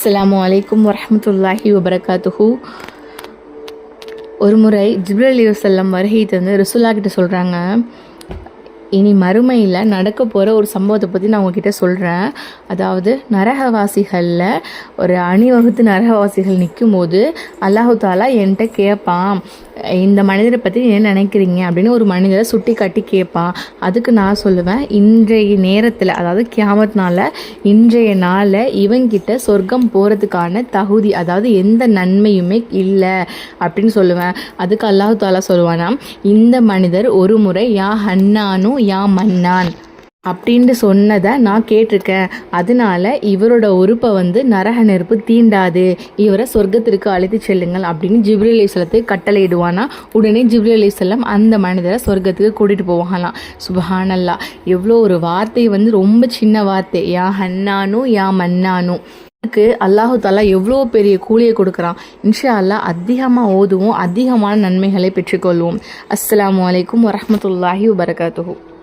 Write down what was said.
அஸ்லாம் அலைக்கும் வரமத்துல்லாஹி வபரகாத்துஹு ஒரு முறை ஜிப்ரல் அலி வசல்லம் வருகை தந்து ரிசுல்லா கிட்ட சொல்கிறாங்க இனி மறுமையில் நடக்க போகிற ஒரு சம்பவத்தை பற்றி நான் உங்ககிட்ட சொல்கிறேன் அதாவது நரகவாசிகளில் ஒரு அணிவகுத்து நரகவாசிகள் நிற்கும் போது அல்லாஹு தாலா என்கிட்ட கேட்பான் இந்த மனிதரை பற்றி என்ன நினைக்கிறீங்க? அப்படின்னு ஒரு மனிதரை சுட்டி காட்டி கேட்பான் அதுக்கு நான் சொல்லுவேன் இன்றைய நேரத்தில் அதாவது கியாமத் இன்றைய நாளில் இவங்கிட்ட சொர்க்கம் போகிறதுக்கான தகுதி அதாவது எந்த நன்மையுமே இல்லை அப்படின்னு சொல்லுவேன். அதுக்கு அல்லாஹு தாலா சொல்லுவானா இந்த மனிதர் ஒரு முறை யா ஹன்னானும் யா மன்னான் அப்படின்ட்டு சொன்னதை நான் கேட்டிருக்கேன். அதனால இவரோட உறுப்பை வந்து நரக நெருப்பு தீண்டாது. இவரை சொர்க்கத்திற்கு அழைத்து செல்லுங்கள் அப்படின்னு ஜிப்ரி அலிஸ்லத்துக்கு கட்டளையிடுவானா? உடனே ஜிப்ரி அலிஸ்லாம் அந்த மனிதரை சொர்க்கத்துக்கு கூட்டிகிட்டு போவாங்களாம். சுபஹானல்லா எவ்வளோ ஒரு வார்த்தை வந்து ரொம்ப சின்ன வார்த்தை. யா ஹன்னானும் யா மன்னானும் அதுக்கு அல்லாஹு தாலா எவ்வளோ பெரிய கூலியை கொடுக்குறான். இன்ஷா அல்லாஹ் அதிகமாக ஓதுவோம் அதிகமான நன்மைகளை பெற்றுக்கொள்வோம். அஸ்லாம் வலைக்கம் வரமத்துல்லாஹி வபரகாத்துஹு.